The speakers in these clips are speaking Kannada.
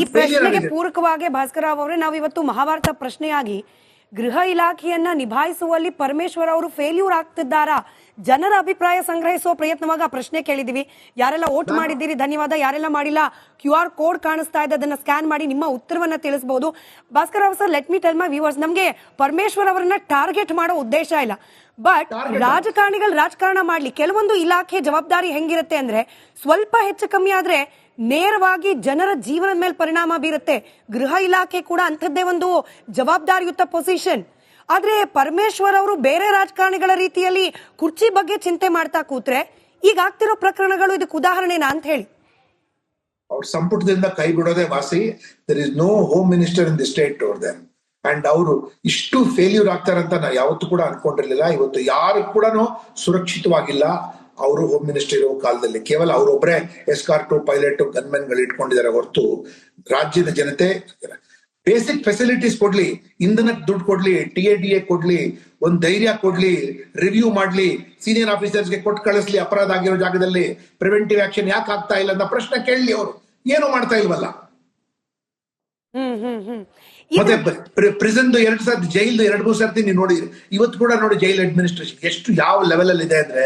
ಈ ಪ್ರಶ್ನೆಗೆ ಪೂರಕವಾಗಿ ಭಾಸ್ಕರ ರಾವ್ ಅವರೇ ನಾವು ಇವತ್ತು ಮಹಾಭಾರತ ಪ್ರಶ್ನೆಯಾಗಿ ಗೃಹ ಇಲಾಖೆಯನ್ನ ನಿಭಾಯಿಸುವಲ್ಲಿ ಪರಮೇಶ್ವರ್ ಅವರು ಫೇಲ್ಯೂರ್ ಆಗ್ತಿದ್ದಾರಾ? ಜನರ ಅಭಿಪ್ರಾಯ ಸಂಗ್ರಹಿಸುವ ಪ್ರಯತ್ನವಾಗ ಆ ಪ್ರಶ್ನೆ ಕೇಳಿದೀವಿ. ಯಾರೆಲ್ಲ ವೋಟ್ ಮಾಡಿದ್ದೀರಿ ಧನ್ಯವಾದ. ಯಾರೆಲ್ಲ ಮಾಡಿಲ್ಲ ಕ್ಯೂ ಆರ್ ಕೋಡ್ ಕಾಣಿಸ್ತಾ ಇದೆ ಅದನ್ನ ಸ್ಕ್ಯಾನ್ ಮಾಡಿ ನಿಮ್ಮ ಉತ್ತರವನ್ನ ತಿಳಿಸಬಹುದು Bhaskar sir let me tell my viewers ನಮಗೆ ಪರಮೇಶ್ವರ್ ಅವರನ್ನ ಟಾರ್ಗೆಟ್ ಮಾಡೋ ಉದ್ದೇಶ ಇಲ್ಲ. ಬಟ್ ರಾಜಕಾರಣಿಗಳು ರಾಜಕಾರಣ ಮಾಡ್ಲಿ. ಕೆಲವೊಂದು ಇಲಾಖೆ ಜವಾಬ್ದಾರಿ ಹೆಂಗಿರುತ್ತೆ ಅಂದ್ರೆ ಸ್ವಲ್ಪ ಹೆಚ್ಚು ಕಮ್ಮಿ ಆದ್ರೆ ನೇರವಾಗಿ ಜನರ ಜೀವನದ ಮೇಲೆ ಪರಿಣಾಮ ಬೀರುತ್ತೆ. ಗೃಹ ಇಲಾಖೆ ಕೂಡ ಅಂಥದ್ದೇ ಒಂದು ಜವಾಬ್ದಾರಿಯುತ ಪೊಸಿಷನ್ ಆದ್ರೆ ಪರಮೇಶ್ವರ್ ಅವರು ಬೇರೆ ರಾಜಕಾರಣಿಗಳ ರೀತಿಯಲ್ಲಿ ಕುರ್ಚಿ ಬಗ್ಗೆ ಚಿಂತೆ ಮಾಡ್ತಾ ಕೂತ್ರೆ ಈಗ ಆಗ್ತಿರೋ ಪ್ರಕರಣಗಳು ಇದಕ್ಕೆ ಉದಾಹರಣೆನಾ ಅಂತ ಹೇಳಿ. ಅವ್ರ ಸಂಪುಟದಿಂದ ಕೈ ಬಿಡೋದೇ ವಾಸಿ. There is no home minister in the state tour them and ಅವರು ಇಷ್ಟು ಫೇಲ್ಯೂರ್ ಆಗ್ತಾರಂತ ನಾ ಯಾವತ್ತೂ ಕೂಡ ಅನ್ಕೊಂಡಿರ್ಲಿಲ್ಲ. ಇವತ್ತು ಯಾರು ಕೂಡ ಸುರಕ್ಷಿತವಾಗಿಲ್ಲ. ಅವರು ಹೋಮ್ ಮಿನಿಸ್ಟರ್ ಇರೋ ಕಾಲದಲ್ಲಿ ಕೇವಲ ಅವರೊಬ್ಬರೇ ಎಸ್ಕಾರ್ಟು ಪೈಲಟ್ ಗನ್ಮೆನ್ಗಳು ಇಟ್ಕೊಂಡಿದ್ದಾರೆ ಹೊರತು ರಾಜ್ಯದ ಜನತೆ ಬೇಸಿಕ್ ಫೆಸಿಲಿಟೀಸ್ ಕೊಡ್ಲಿ ಇಂಧನಕ್ಕೆ ದುಡ್ಡು ಕೊಡ್ಲಿ ಟಿ ಎ ಡಿ ಎ ಕೊಡ್ಲಿ, ಒಂದ್ ಧೈರ್ಯ ಕೊಡ್ಲಿ ರಿವ್ಯೂ ಮಾಡ್ಲಿ ಸೀನಿಯರ್ ಆಫೀಸರ್ಸ್ಗೆ ಕೊಟ್ಟು ಕಳಿಸ್ಲಿ, ಅಪರಾಧ ಆಗಿರೋ ಜಾಗದಲ್ಲಿ ಪ್ರಿವೆಂಟಿವ್ ಆಕ್ಷನ್ ಯಾಕೆ ಆಗ್ತಾ ಇಲ್ಲ ಅಂತ ಪ್ರಶ್ನೆ ಕೇಳಲಿ ಅವರು. ಏನು ಮಾಡ್ತಾ ಇಲ್ವಲ್ಲ. ಮತ್ತೆ ಪ್ರಿಸನ್ ಎರಡು ಸರ್ತಿ ಜೈಲ್ ಎರಡು ಮೂರು ಸರ್ತಿ ನೀವು ನೋಡಿದ್ರಿ ಇವತ್ತು ಕೂಡ ನೋಡಿ ಜೈಲ್ ಅಡ್ಮಿನಿಸ್ಟ್ರೇಷನ್ ಎಷ್ಟು ಯಾವ ಲೆವೆಲ್ ಅಲ್ಲಿ ಇದೆ ಅಂದ್ರೆ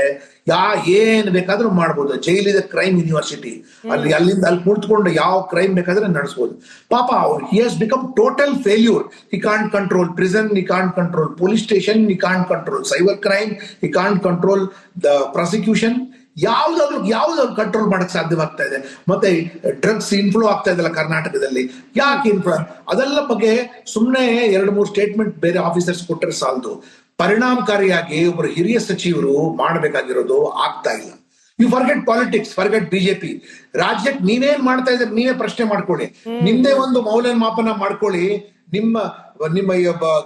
ಯಾ ಏನ್ ಬೇಕಾದ್ರೂ ಮಾಡ್ಬೋದು. ಜೈಲ್ ಇದೆ ಕ್ರೈಮ್ ಯೂನಿವರ್ಸಿಟಿ ಅಲ್ಲಿ ಅಲ್ಲಿಂದ ಅಲ್ಲಿ ಕುಳಿತುಕೊಂಡು ಯಾವ ಕ್ರೈಮ್ ಬೇಕಾದ್ರೆ ನಡೆಸಬಹುದು ಪಾಪ ಅವ್ರು he has become total failure he can't control prison he can't control police station he can't control cyber crime he can't control the prosecution ಯಾವ್ದಾದ್ರು ಯಾವ್ದಾದ್ರು ಕಂಟ್ರೋಲ್ ಮಾಡಕ್ ಸಾಧ್ಯವಾಗ್ತಾ ಇದೆ. ಮತ್ತೆ ಡ್ರಗ್ಸ್ ಇನ್ಫ್ಲೋ ಆಗ್ತಾ ಇದೆಲ್ಲ ಕರ್ನಾಟಕದಲ್ಲಿ? ಯಾಕೆ ಇನ್ಫ್ಲೋ ಅದೆಲ್ಲ ಬಗ್ಗೆ ಸುಮ್ಮನೆ ಎರಡು, ಮೂರು ಸ್ಟೇಟ್ಮೆಂಟ್ ಬೇರೆ ಆಫೀಸರ್ಸ್ ಕೊಟ್ಟರೆ ಸಾಲದು. ಪರಿಣಾಮಕಾರಿಯಾಗಿ ಒಬ್ಬರು ಹಿರಿಯ ಸಚಿವರು ಮಾಡಬೇಕಾಗಿರೋದು ಆಗ್ತಾ ಇಲ್ಲ. You forget politics forget BJP ರಾಜ್ಯಕ್ಕೆ ನೀವೇನ್ ಮಾಡ್ತಾ ಇದ್ರೆ ನೀವೇ ಪ್ರಶ್ನೆ ಮಾಡ್ಕೊಳ್ಳಿ. ನಿಮ್ದೇ ಒಂದು ಮೌಲ್ಯಮಾಪನ ಮಾಡ್ಕೊಳ್ಳಿ. ನಿಮ್ಮ ನಿಮ್ಮ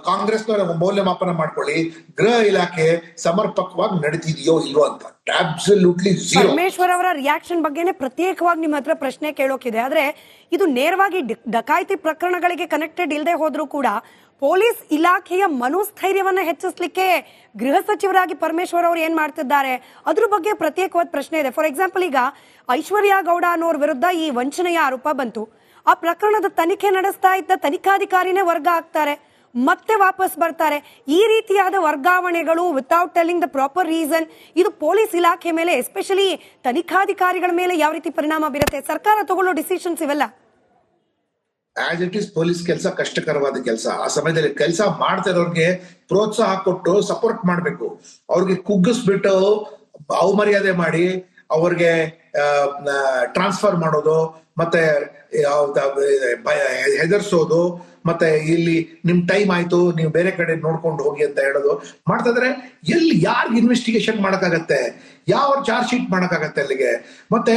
ಕಾಂಗ್ರೆಸ್ನವರ ಮೌಲ್ಯಮಾಪನ ಮಾಡ್ಕೊಳ್ಳಿ. ಗೃಹ ಇಲಾಖೆ ಸಮರ್ಪಕವಾಗಿ ನಡೀತಿದೆಯೋ ಇಲ್ವೋ ಅಂತ. ಅಬ್ಸಲ್ಯೂಟ್ಲಿ ಪರಮೇಶ್ವರ್ ಅವರ ರಿಯಾಕ್ಷನ್ ಬಗ್ಗೆನೇ ಪ್ರತ್ಯೇಕವಾಗಿ ನಿಮ್ಮ ಹತ್ರ ಪ್ರಶ್ನೆ ಕೇಳೋಕಿದೆ. ಆದ್ರೆ ಇದು ನೇರವಾಗಿ ಡಕಾಯಿತಿ ಪ್ರಕರಣಗಳಿಗೆ ಕನೆಕ್ಟೆಡ್ ಇಲ್ಲದೆ ಹೋದ್ರೂ ಕೂಡ ಪೊಲೀಸ್ ಇಲಾಖೆಯ ಮನೋಸ್ಥೈರ್ಯವನ್ನ ಹೆಚ್ಚಿಸಲಿಕ್ಕೆ ಗೃಹ ಸಚಿವರಾಗಿ ಪರಮೇಶ್ವರ್ ಅವರು ಏನ್ ಮಾಡ್ತಿದ್ದಾರೆ? ಅದ್ರ ಬಗ್ಗೆ ಪ್ರತ್ಯೇಕವಾದ ಪ್ರಶ್ನೆ ಇದೆ. ಫಾರ್ ಎಕ್ಸಾಂಪಲ್ ಈಗ ಐಶ್ವರ್ಯ ಗೌಡ ಅನ್ನೋರ್ ವಿರುದ್ಧ ಈ ವಂಚನೆಯ ಆರೋಪ ಬಂತು. ಆ ಪ್ರಕರಣದ ತನಿಖೆ ನಡೆಸ್ತಾ ಇದ್ದ ತನಿಖಾಧಿಕಾರಿನೇ ವರ್ಗ ಆಗ್ತಾರೆ. ಮತ್ತೆ ವಾಪಸ್ ಬರ್ತಾರೆ. ಈ ರೀತಿಯಾದ ವರ್ಗಾವಣೆಗಳು without telling the proper reason ಇದು ಪೊಲೀಸ್ ಇಲಾಖೆ ಮೇಲೆ ಎಸ್ಪೆಷಲಿ ತನಿಖಾಧಿಕಾರಿಗಳ ಮೇಲೆ ಯಾವ ರೀತಿ ಪರಿಣಾಮ ಬೀರುತ್ತೆ? ಸರ್ಕಾರ ತಗೊಳ್ಳೋ ಡಿಸಿಷನ್ಸ್ ಇವೆಲ್ಲ? ಆಸ್ ಇಟ್ ಇಸ್ ಪೊಲೀಸ್ ಕೆಲಸ ಕಷ್ಟಕರವಾದ ಕೆಲಸ. ಆ ಸಮಯದಲ್ಲಿ ಕೆಲಸ ಮಾಡ್ತಾ ಇರೋರ್ಗೆ ಪ್ರೋತ್ಸಾಹ ಕೊಟ್ಟು ಸಪೋರ್ಟ್ ಮಾಡ್ಬೇಕು. ಅವ್ರಿಗೆ ಕುಗ್ಗಿಸ್ಬಿಟ್ಟು ಅವಮರ್ಯಾದೆ ಮಾಡಿ ಅವ್ರಿಗೆ ಟ್ರಾನ್ಸ್ಫರ್ ಮಾಡೋದು, ಮತ್ತೆ ಹೆದರ್ಸೋದು, ಮತ್ತೆ ಇಲ್ಲಿ ನಿಮ್ ಟೈಮ್ ಆಯ್ತು, ನೀವು ಬೇರೆ ಕಡೆ ನೋಡ್ಕೊಂಡು ಹೋಗಿ ಅಂತ ಹೇಳೋದು. ಮಾಡ್ತಾ ಇದ್ರೆ ಎಲ್ಲಿ ಯಾರಿಗೆ ಇನ್ವೆಸ್ಟಿಗೇಷನ್ ಮಾಡಕ್ಕಾಗತ್ತೆ? ಯಾವ ಚಾರ್ಜ್ ಶೀಟ್ ಮಾಡಕ್ಕಾಗತ್ತೆ ಅಲ್ಲಿಗೆ? ಮತ್ತೆ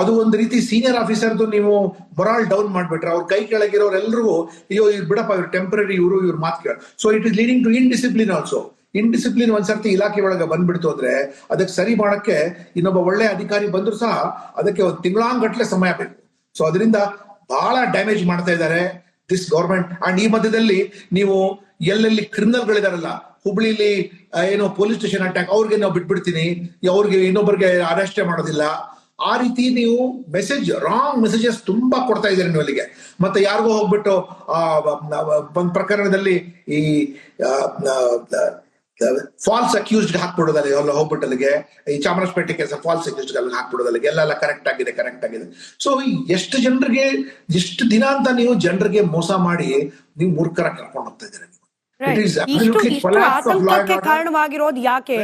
ಅದು ಒಂದು ರೀತಿ ಸೀನಿಯರ್ ಆಫೀಸರ್ದು ನೀವು ಮೊರಾಲ್ ಡೌನ್ ಮಾಡ್ಬಿಟ್ರೆ, ಅವ್ರ ಕೈ ಕೆಳಗಿರೋರೆಲ್ಲರಿಗೂ ಅಯ್ಯೋ, ಇವ್ರು ಬಿಡಪ್ಪ, ಇವ್ರು ಟೆಂಪರರಿ ಇವರು, ಇವ್ರು ಮಾತು ಕೇಳ. So it is leading to indiscipline also indiscipline ಒಂದ್ಸರ್ತಿ ಇಲಾಖೆ ಒಳಗೆ ಬಂದ್ಬಿಡ್ತು ಅಂದ್ರೆ ಅದಕ್ಕೆ ಸರಿ ಮಾಡಕ್ಕೆ ಇನ್ನೊಬ್ಬ ಒಳ್ಳೆ ಅಧಿಕಾರಿ ಬಂದ್ರು ಸಹ ಅದಕ್ಕೆ ಒಂದು ತಿಂಗಳಾಂಗಟ್ಲೆ ಸಮಯ ಬೇಕು. ಸೊ ಅದರಿಂದ ಬಹಳ ಡ್ಯಾಮೇಜ್ ಮಾಡ್ತಾ ಇದ್ದಾರೆ ದಿಸ್ ಗೌರ್ಮೆಂಟ್ ಅಂಡ್ ಈ ಮಧ್ಯದಲ್ಲಿ ನೀವು ಎಲ್ಲೆಲ್ಲಿ ಕ್ರಿಮಿನಲ್ ಗಳಿದಾರಲ್ಲ ಹುಬ್ಳಿಲಿ ಏನೋ ಪೊಲೀಸ್ ಸ್ಟೇಷನ್ ಅಟ್ಯಾಕ್ ಅವ್ರಿಗೆ ನಾವು ಬಿಟ್ಬಿಡ್ತೀನಿ, ಅವ್ರಿಗೆ ಇನ್ನೊಬ್ಬರಿಗೆ ಅರೆಸ್ಟ್ ಮಾಡೋದಿಲ್ಲ. ಆ ರೀತಿ ನೀವು ಮೆಸೇಜ್ ರಾಂಗ್ ಮೆಸೇಜಸ್ ತುಂಬಾ ಕೊಡ್ತಾ ಇದ್ದೀರಿ ನೀವು ಅಲ್ಲಿಗೆ. ಮತ್ತೆ ಯಾರಿಗೋ ಹೋಗ್ಬಿಟ್ಟು, ಆ ಒಂದು ಪ್ರಕರಣದಲ್ಲಿ ಈ ಫಾಲ್ಸ್ ಅಕ್ಯೂಸ್ಡ್ ಹಾಕ್ಬಿಡೋದಲ್ಲ ಎಲ್ಲ ಹೋಗ್ಬಿಟ್ಟು ಅಲ್ಲಿಗೆ ಈ ಚಾಮರಾಜಪೇಟೆ ಕೆಲಸ ಫಾಲ್ಸ್ ಅಕ್ಯೂಸ್ಡ್ ಅಲ್ಲಿ ಹಾಕ್ಬಿಡೋದಲ್ಲಿಗೆ ಎಲ್ಲ ಕರೆಕ್ಟ್ ಆಗಿದೆ ಕರೆಕ್ಟ್ ಆಗಿದೆ. ಸೊ ಎಷ್ಟು ಜನರಿಗೆ ಎಷ್ಟು ದಿನ ಅಂತ ನೀವು ಜನರಿಗೆ ಮೋಸ ಮಾಡಿ, ನೀವು ಮೂರ್ಖರ ಕರ್ಕೊಂಡು ಹೋಗ್ತಾ ಇದ್ದೀರಿ. ಇಷ್ಟು ಇಷ್ಟು ಆತಂಕಕ್ಕೆ ಕಾರಣವಾಗಿರೋದು ಯಾಕೆ?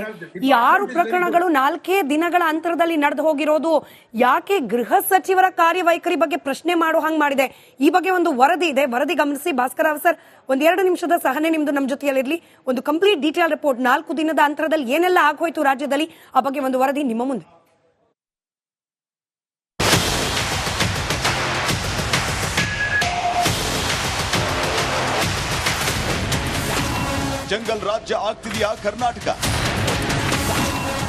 ಈ ಆರು ಪ್ರಕರಣಗಳು ನಾಲ್ಕೇ ದಿನಗಳ ಅಂತರದಲ್ಲಿ ನಡೆದು ಹೋಗಿರೋದು ಯಾಕೆ ಗೃಹ ಸಚಿವರ ಕಾರ್ಯವೈಖರಿ ಬಗ್ಗೆ ಪ್ರಶ್ನೆ ಮಾಡೋ ಹಂಗ್ ಮಾಡಿದೆ? ಈ ಬಗ್ಗೆ ಒಂದು ವರದಿ ಇದೆ. ವರದಿ ಗಮನಿಸಿ. ಭಾಸ್ಕರ್ ಸರ್ ಒಂದ್ ಎರಡು ನಿಮಿಷದ ಸಹನೆ ನಿಮ್ದು ನಮ್ಮ ಜೊತೆಯಲ್ಲಿರ್ಲಿ. ಒಂದು ಕಂಪ್ಲೀಟ್ ಡೀಟೇಲ್ ರಿಪೋರ್ಟ್ ನಾಲ್ಕು ದಿನದ ಅಂತರದಲ್ಲಿ ಏನೆಲ್ಲ ಆಗೋಯ್ತು ರಾಜ್ಯದಲ್ಲಿ? ಆ ಬಗ್ಗೆ ಒಂದು ವರದಿ ನಿಮ್ಮ ಮುಂದೆ. ಜಂಗಲ್ ರಾಜ್ಯ ಆಗ್ತಿದೆಯಾ ಕರ್ನಾಟಕ?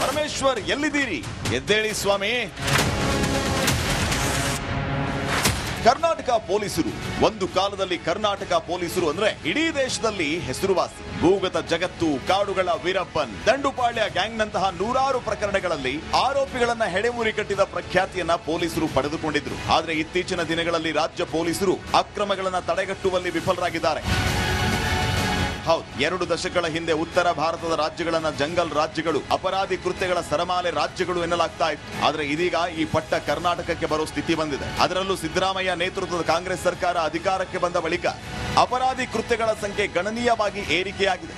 ಪರಮೇಶ್ವರ್ ಎಲ್ಲಿದ್ದೀರಿ? ಎದ್ದೇಳಿ ಸ್ವಾಮಿ. ಕರ್ನಾಟಕ ಪೊಲೀಸರು, ಒಂದು ಕಾಲದಲ್ಲಿ ಕರ್ನಾಟಕ ಪೊಲೀಸರು ಅಂದ್ರೆ ಇಡೀ ದೇಶದಲ್ಲಿ ಹೆಸರುವಾಸಿ. ಭೂಗತ ಜಗತ್ತು, ಕಾಡುಗಳ ವೀರಪ್ಪನ್, ದಂಡುಪಾಳ್ಯ ಗ್ಯಾಂಗ್ ನಂತಹ ನೂರಾರು ಪ್ರಕರಣಗಳಲ್ಲಿ ಆರೋಪಿಗಳನ್ನ ಹೆಡೆಮುರಿ ಕಟ್ಟಿದ ಪ್ರಖ್ಯಾತಿಯನ್ನ ಪೊಲೀಸರು ಪಡೆದುಕೊಂಡಿದ್ರು. ಆದ್ರೆ ಇತ್ತೀಚಿನ ದಿನಗಳಲ್ಲಿ ರಾಜ್ಯ ಪೊಲೀಸರು ಅಕ್ರಮಗಳನ್ನ ತಡೆಗಟ್ಟುವಲ್ಲಿ ವಿಫಲರಾಗಿದ್ದಾರೆ. ಹೌದು, ಎರಡು ದಶಕಗಳ ಹಿಂದೆ ಉತ್ತರ ಭಾರತದ ರಾಜ್ಯಗಳನ್ನ ಜಂಗಲ್ ರಾಜ್ಯಗಳು, ಅಪರಾಧಿ ಕೃತ್ಯಗಳ ಸರಮಾಲೆ ರಾಜ್ಯಗಳು ಎನ್ನಲಾಗ್ತಾ ಇತ್ತು. ಆದ್ರೆ ಇದೀಗ ಈ ಪಟ್ಟ ಕರ್ನಾಟಕಕ್ಕೆ ಬರೋ ಸ್ಥಿತಿ ಬಂದಿದೆ. ಅದರಲ್ಲೂ ಸಿದ್ದರಾಮಯ್ಯ ನೇತೃತ್ವದ ಕಾಂಗ್ರೆಸ್ ಸರ್ಕಾರ ಅಧಿಕಾರಕ್ಕೆ ಬಂದ ಬಳಿಕ ಅಪರಾಧಿ ಕೃತ್ಯಗಳ ಸಂಖ್ಯೆ ಗಣನೀಯವಾಗಿ ಏರಿಕೆಯಾಗಿದೆ.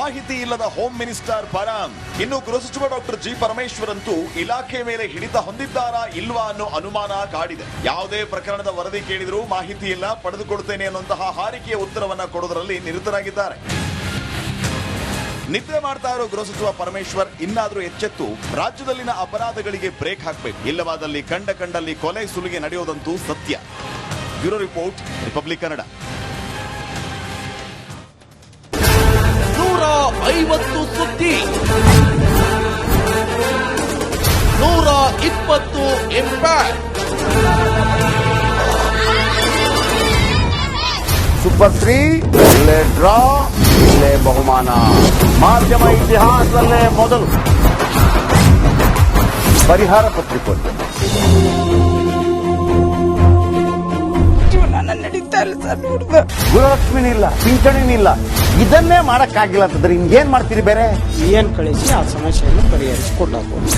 ಮಾಹಿತಿ ಇಲ್ಲದ ಹೋಮ್ ಮಿನಿಸ್ಟರ್ ಪರಾಮ್ ಇನ್ನು ಗೃಹ ಸಚಿವ ಡಾಕ್ಟರ್ ಜಿ ಪರಮೇಶ್ವರ್ ಅಂತೂ ಇಲಾಖೆ ಮೇಲೆ ಹಿಡಿತ ಹೊಂದಿದ್ದಾರಾ ಇಲ್ವಾ ಅನ್ನೋ ಅನುಮಾನ ಕಾಡಿದೆ. ಯಾವುದೇ ಪ್ರಕರಣದ ವರದಿ ಕೇಳಿದರೂ ಮಾಹಿತಿ ಇಲ್ಲ ಪಡೆದುಕೊಡ್ತೇನೆ ಅನ್ನುವಂತಹ ಹಾರಿಕೆಯ ಉತ್ತರವನ್ನ ಕೊಡೋದರಲ್ಲಿ ನಿರತರಾಗಿದ್ದಾರೆ. ನಿದ್ರೆ ಮಾಡ್ತಾ ಇರೋ ಗೃಹ ಸಚಿವ ಪರಮೇಶ್ವರ್ ಇನ್ನಾದರೂ ಎಚ್ಚೆತ್ತು, ರಾಜ್ಯದಲ್ಲಿನ ಅಪರಾಧಗಳಿಗೆ ಬ್ರೇಕ್ ಹಾಕಬೇಕು. ಇಲ್ಲವಾದಲ್ಲಿ ಕಂಡ ಕಂಡಲ್ಲಿ ಕೊಲೆ ಸುಲಿಗೆ ನಡೆಯೋದಂತೂ ಸತ್ಯ. Bureau report, republic Kannada. ನೂರ ಐವತ್ತು ಸುದ್ದಿ. ನೂರ ಇಪ್ಪತ್ತು ಇಂಪ್ಯಾಕ್ಟ್ ತ್ರೀ ಇಲ್ಲೇ ಡ್ರಾ ಇಲ್ಲೇ ಬಹುಮಾನ. ಮಾಧ್ಯಮ ಇತಿಹಾಸದಲ್ಲೇ ಮೊದಲು. ಪರಿಹಾರ ಪತ್ರಿಕೋದ್ಯಮ ಇಲ್ಲ ಸರ್ ಇಲ್ಲ ಗೃಹಲಕ್ಷ್ಮಿನಿಲ್ಲ ಪಿಂಚಣಿನಿಲ್ಲ. ಇದನ್ನೇ ಮಾಡಕ್ಕಾಗಿಲ್ಲ ಅಂತಂದ್ರೆ ಏನ್ ಮಾಡ್ತೀರಿ ಬೇರೆ? ಏನ್ ಕಳಿಸಿ ಆ ಸಮಸ್ಯೆಯನ್ನು ಪರಿಹರಿಸಿಕೊಡಬಹುದು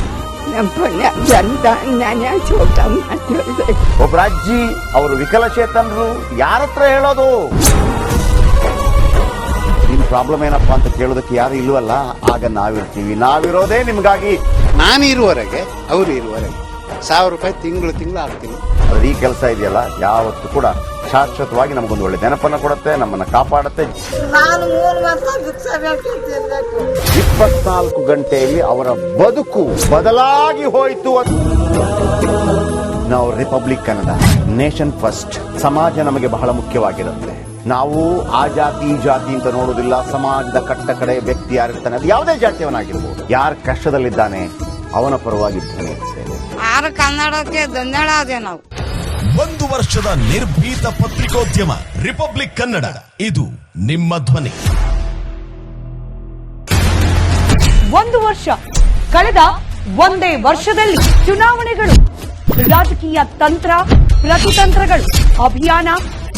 ನಮ್ಮ ಪುಣ್ಯ ಜನ ನ್ಯಾಯ ಚೋಟ ಮಾಡ್ತಿದ್ದೆ ಒಬ್ಬ ಅಜ್ಜಿ ಅವರು ವಿಕಲಚೇತನರು ಯಾರ ಹತ್ರ ಹೇಳೋದು? ನಿಮ್ ಪ್ರಾಬ್ಲಮ್ ಏನಪ್ಪಾ ಅಂತ ಕೇಳೋದಕ್ಕೆ ಯಾರು ಇಲ್ವಲ್ಲ ಆಗ ನಾವಿರ್ತೀವಿ. ನಾವಿರೋದೇ ನಿಮ್ಗಾಗಿ. ನಾನು ಇರುವವರೆಗೆ ಅವರು ಇರುವವರೆಗೆ. ಸಾವಿರ ರೂಪಾಯಿ ತಿಂಗಳು ತಿಂಗಳು ಹಾಕ್ತೀನಿ ಈ ಕೆಲಸ ಇದೆಯಲ್ಲ ಯಾವತ್ತೂ ಕೂಡ ಶಾಶ್ವತವಾಗಿ ನಮಗೊಂದು ಒಳ್ಳೆ ನೆನಪನ್ನು ಕೊಡುತ್ತೆ ನಮ್ಮನ್ನ ಕಾಪಾಡುತ್ತೆ. ಇಪ್ಪತ್ನಾಲ್ಕು ಗಂಟೆಯಲ್ಲಿ ಅವರ ಬದುಕು ಬದಲಾಗಿ ಹೋಯಿತು ಅಂತ. ನಾವು ರಿಪಬ್ಲಿಕ್ ಕನ್ನಡ ನೇಷನ್ ಫಸ್ಟ್. ಸಮಾಜ ನಮಗೆ ಬಹಳ ಮುಖ್ಯವಾಗಿರುತ್ತೆ. ನಾವು ಆ ಜಾತಿ ಈ ಜಾತಿ ಅಂತ ನೋಡೋದಿಲ್ಲ ಸಮಾಜದ ಕಟ್ಟ ಕಡೆ ವ್ಯಕ್ತಿ ಯಾರಿರ್ತಾನೆ ಅದು ಯಾವುದೇ ಜಾತಿಯವನಾಗಿರ್ಬೋದು. ಯಾರು ಕಷ್ಟದಲ್ಲಿದ್ದಾನೆ ಅವನ ಪರವಾಗಿ ಧ್ವನಿ ಯಾರು ಆರು ಕನ್ನಡಕ್ಕೆ ಅದೇ ನಾವು. ಒಂದು ವರ್ಷದ ನಿರ್ಭೀತ ಪತ್ರಿಕೋದ್ಯಮ ರಿಪಬ್ಲಿಕ್ ಕನ್ನಡ. ಇದು ನಿಮ್ಮ ಧ್ವನಿ. ಒಂದು ವರ್ಷ. ಕಳೆದ ಒಂದೇ ವರ್ಷದಲ್ಲಿ ಚುನಾವಣೆಗಳು. ರಾಜಕೀಯ ತಂತ್ರ, ಪ್ರತಿತಂತ್ರಗಳು, ಅಭಿಯಾನ